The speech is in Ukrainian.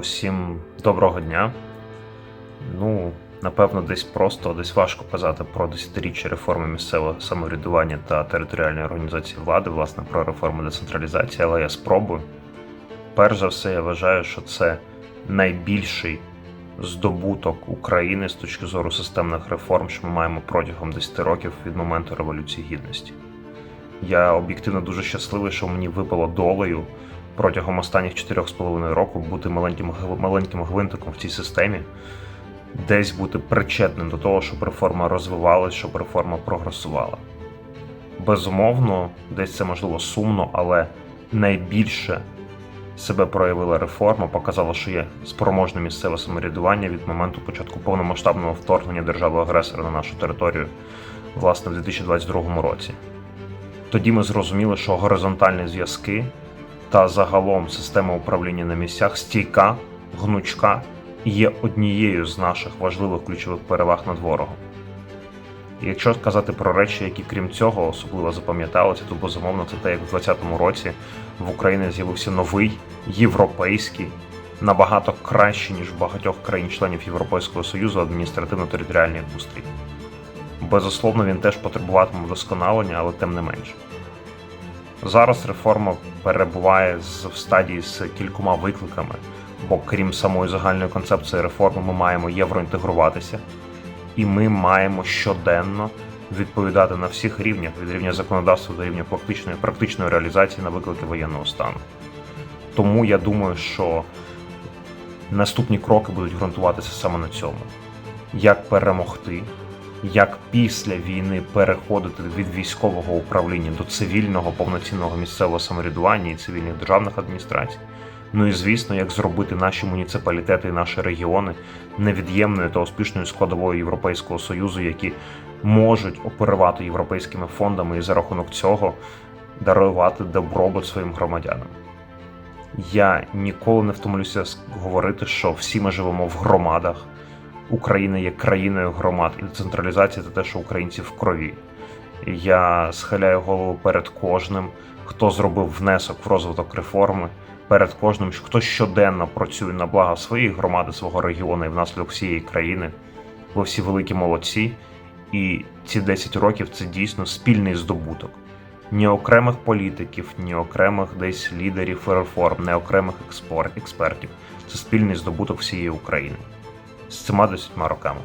Усім доброго дня. Ну, напевно, десь просто, десь важко казати про десятиріччя реформи місцевого самоврядування та територіальної організації влади, власне, про реформу децентралізації, але я спробую. Перш за все, я вважаю, що це найбільший здобуток України з точки зору системних реформ, що ми маємо протягом 10 років від моменту Революції Гідності. Я об'єктивно дуже щасливий, що мені випало долею протягом останніх 4,5 року бути маленьким, маленьким гвинтиком в цій системі, десь бути причетним до того, щоб реформа розвивалась, щоб реформа прогресувала. Безумовно, десь це можливо сумно, але найбільше себе проявила реформа, показала, що є спроможне місцеве самоврядування від моменту початку повномасштабного вторгнення держави-агресора на нашу територію, власне, в 2022 році. Тоді ми зрозуміли, що горизонтальні зв'язки та загалом система управління на місцях стійка, гнучка і є однією з наших важливих ключових переваг над ворогом. Якщо казати про речі, які крім цього особливо запам'яталися, то безумовно це те, як в 2020 році в Україні з'явився новий європейський, набагато кращий, ніж в багатьох країн-членів Європейського Союзу адміністративно-територіальний устрій. Безусловно, він теж потребуватиме вдосконалення, але тим не менше. Зараз реформа перебуває в стадії з кількома викликами, бо крім самої загальної концепції реформи, ми маємо євроінтегруватися, і ми маємо щоденно відповідати на всіх рівнях від рівня законодавства до рівня практичної, практичної реалізації на виклики воєнного стану. Тому я думаю, що наступні кроки будуть ґрунтуватися саме на цьому: як перемогти, як після війни переходити від військового управління до цивільного повноцінного місцевого самоврядування і цивільних державних адміністрацій. Ну і звісно, як зробити наші муніципалітети і наші регіони невід'ємною та успішною складовою Європейського союзу, які можуть оперувати європейськими фондами і за рахунок цього дарувати добробут своїм громадянам. Я ніколи не втомлюся говорити, що всі ми живемо в громадах. Україна є країною громад, і децентралізація це те, що українці в крові. Я схиляю голову перед кожним, хто зробив внесок в розвиток реформи, перед кожним, хто щоденно працює на благо своєї громади, свого регіону і внаслідок всієї країни. Ви всі великі молодці, і ці 10 років це дійсно спільний здобуток. Ні окремих політиків, ні окремих десь лідерів реформ, не окремих експор- експертів. Це спільний здобуток всієї України з цими 10 роками.